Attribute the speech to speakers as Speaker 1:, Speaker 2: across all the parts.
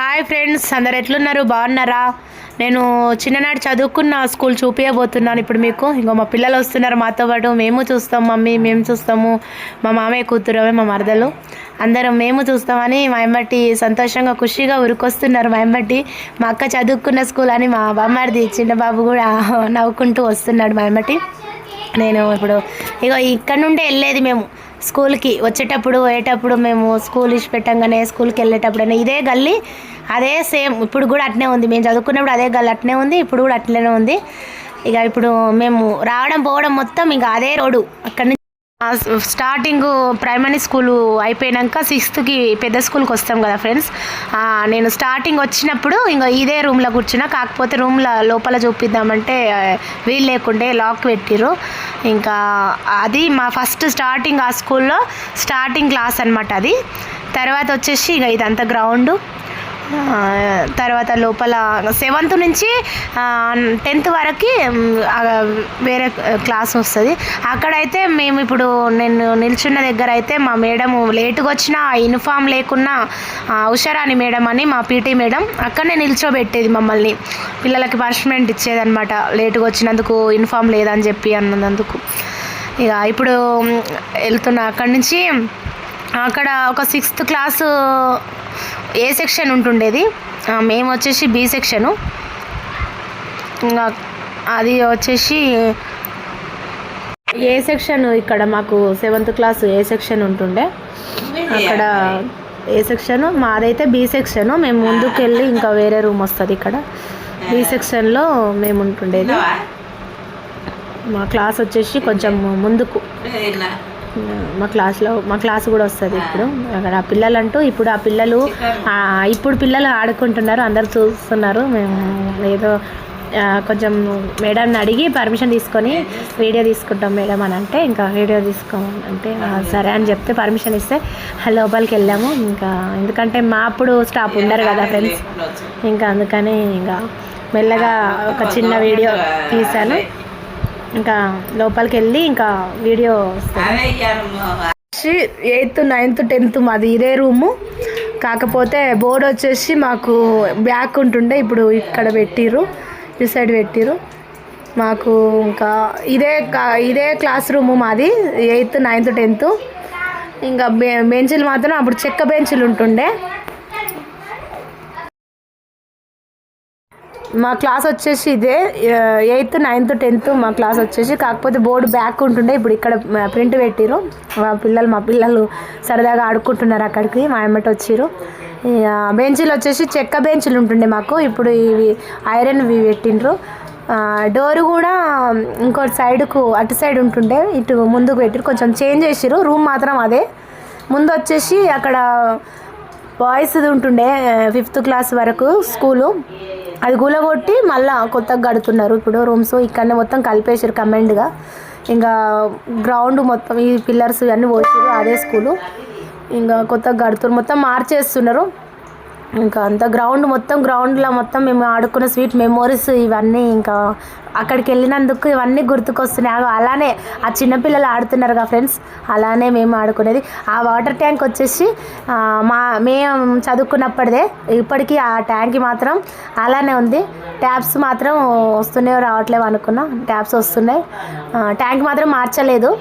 Speaker 1: Hi friends అందరు ఎట్లున్నారు? బాగున్నారా? నేను చిన్ననాటి చదువుకున్న స్కూల్ చూపించబోతున్నాను ఇప్పుడు మీకు. ఇంకో మా పిల్లలు వస్తున్నారు మాతో పాటు. మేము చూస్తాం మమ్మీ మేము చూస్తాము. మా మామయ్య కూతురు మా మరదలు. అందరం మేము చూస్తామని మా ఎంబట్టి సంతోషంగా ఖుషిగా ఉరికొస్తున్నారు మా ఎంబట్టి మా అక్క చదువుకున్న స్కూల్ అని మా బామ్మారిది చిన్న బాబు కూడా నవ్వుకుంటూ వస్తున్నాడు మా ఎమ్మటి. నేను ఇప్పుడు ఇగో ఇక్కడ నుండే వెళ్ళేది మేము. స్కూల్కి వచ్చేటప్పుడు పోయేటప్పుడు మేము స్కూల్ ఇచ్చి పెట్టంగానే స్కూల్కి వెళ్ళేటప్పుడు ఇదే గల్లీ అదే సేమ్. ఇప్పుడు కూడా అట్నే ఉంది. మేము చదువుకున్నప్పుడు అదే గల్లీ అట్నే ఉంది. ఇప్పుడు కూడా అట్లనే ఉంది. ఇక ఇప్పుడు మేము రావడం పోవడం మొత్తం ఇక అదే రోడ్డు. అక్కడ నుంచి స్టార్టింగ్ ప్రైమరీ స్కూల్ అయిపోయాక సిక్స్త్కి పెద్ద స్కూల్కి వస్తాం కదా ఫ్రెండ్స్ నేను స్టార్టింగ్ వచ్చినప్పుడు ఇంకా ఇదే రూమ్లో కూర్చున్నా. కాకపోతే రూమ్లో లోపల చూపిద్దామంటే వీలు లేకుండే లాక్ పెట్టిర్రు. ఇంకా అది మా ఫస్ట్ స్టార్టింగ్ ఆ స్కూల్లో స్టార్టింగ్ క్లాస్ అనమాట అది. తర్వాత వచ్చేసి ఇక ఇదంతా గ్రౌండ్ తర్వాత లోపల సెవెంత్ నుంచి టెన్త్ వరకు వేరే క్లాస్ వస్తుంది. అక్కడైతే మేము ఇప్పుడు నేను నిల్చున్న దగ్గర అయితే మా మేడం లేటుగా వచ్చిన యూనిఫామ్ లేకున్నా ఉషారాణి మేడం అని మా పీటీ మేడం అక్కడనే నిల్చోబెట్టేది మమ్మల్ని. పిల్లలకి పనిష్మెంట్ ఇచ్చేదన్నమాట లేటుగా వచ్చినందుకు యూనిఫామ్ లేదని చెప్పి అన్నందుకు. ఇక ఇప్పుడు వెళ్తున్నా అక్కడి నుంచి. అక్కడ ఒక సిక్స్త్ క్లాసు ఏ సెక్షన్ ఉంటుండేది? మేము వచ్చేసి బి సెక్షను. ఇంకా అది వచ్చేసి ఏ సెక్షన్ ఇక్కడ మాకు సెవెంత్ క్లాస్ ఏ సెక్షన్ ఉంటుండే? అక్కడ ఏ సెక్షన్? మాదైతే బి సెక్షన్. మేము ముందుకు వెళ్ళి ఇంకా వేరే రూమ్ వస్తుంది ఇక్కడ. బి సెక్షన్లో మేము ఉంటుండేది. మా క్లాస్ వచ్చేసి కొంచెం ముందుకు. మా క్లాస్లో మా క్లాస్ కూడా వస్తుంది ఇప్పుడు. అక్కడ ఆ పిల్లలంటూ ఇప్పుడు ఆ పిల్లలు ఇప్పుడు పిల్లలు ఆడుకుంటున్నారు అందరు చూస్తున్నారు. మేము ఏదో కొంచెం మేడంని అడిగి పర్మిషన్ తీసుకొని వీడియో తీసుకుంటాం మేడం అని అంటే ఇంకా వీడియో తీసుకో అంటే సరే అని చెప్తే పర్మిషన్ ఇస్తే లోపలికి వెళ్ళాము. ఇంకా ఎందుకంటే మా అప్పుడు స్టాప్ ఉండరు కదా ఫ్రెండ్స్. ఇంకా అందుకని ఇంకా మెల్లగా ఒక చిన్న వీడియో తీశాను. ఇంకా లోపలికి వెళ్ళి ఇంకా వీడియో ఎయిత్ నైన్త్ టెన్త్ మాది ఇదే రూము. కాకపోతే బోర్డు వచ్చేసి మాకు బ్యాక్ ఉంటుండే ఇప్పుడు ఇక్కడ పెట్టిర్రు ఈ సైడ్ పెట్టిర్రు. మాకు ఇంకా ఇదే కా- ఇదే క్లాస్ రూము మాది ఎయిత్ నైన్త్ టెన్త్. ఇంకా బె మాత్రం అప్పుడు చెక్క బెంచులు ఉంటుండే. మా క్లాస్ వచ్చేసి ఇదే ఎయిత్ నైన్త్ టెన్త్ మా క్లాస్ వచ్చేసి. కాకపోతే బోర్డు బ్యాక్ ఉంటుండే ఇప్పుడు ఇక్కడ ప్రింట్ పెట్టిరు మా పిల్లలు మా పిల్లలు సరదాగా ఆడుకుంటున్నారు అక్కడికి మా అమ్మట వచ్చిరు ఇక బెంచీలు వచ్చేసి చెక్క బెంచీలు ఉంటుండే మాకు. ఇప్పుడు ఇవి ఐరన్ ఇవి పెట్టిండ్రు. డోర్ కూడా ఇంకో సైడ్కు అటు సైడ్ ఉంటుండే ఇటు ముందుకు పెట్టిరు కొంచెం చేంజ్ చేసిరు రూమ్ మాత్రం అదే. ముందు వచ్చేసి అక్కడ బాయ్స్ది ఉంటుండే ఫిఫ్త్ క్లాస్ వరకు స్కూలు. అది కూలగొట్టి మళ్ళా కొత్తగా కడుతున్నారు. ఇప్పుడు రూమ్స్ ఇక్కడనే మొత్తం కలిపేసారు కమెండ్గా ఇంకా గ్రౌండ్ మొత్తం ఈ పిల్లర్స్ ఇవన్నీ పోసారు అదే స్కూలు ఇంకా కొత్తగా కడుతున్నారు. మొత్తం మార్చేస్తున్నారు. ఇంకా అంత గ్రౌండ్ మొత్తం గ్రౌండ్లో మొత్తం మేము ఆడుకున్న స్వీట్ మెమోరీస్ ఇవన్నీ ఇంకా అక్కడికి వెళ్ళినందుకు ఇవన్నీ గుర్తుకొస్తున్నాయి. అలానే ఆ చిన్నపిల్లలు ఆడుతున్నారు కదా ఫ్రెండ్స్. అలానే మేము ఆడుకునేది. ఆ వాటర్ ట్యాంక్ వచ్చేసి మా మేము చదువుకున్నప్పటిదే ఇప్పటికీ ఆ ట్యాంక్ మాత్రం అలానే ఉంది. ట్యాప్స్ మాత్రం వస్తున్నాయో రావట్లేవు అనుకున్నా. ట్యాప్స్ వస్తున్నాయి. ట్యాంక్ మాత్రం మార్చలేదు.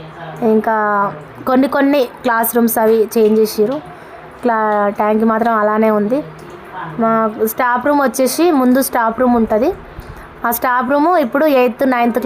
Speaker 1: ఇంకా కొన్ని కొన్ని క్లాస్ రూమ్స్ అవి చేంజ్ చేసిర్రు. క్లా ట్యాంక్ మాత్రం అలానే ఉంది. మా స్టాఫ్ రూమ్ వచ్చేసి ముందు స్టాఫ్ రూమ్ ఉంటుంది. ఆ స్టాఫ్ రూము ఇప్పుడు ఎయిత్ నైన్త్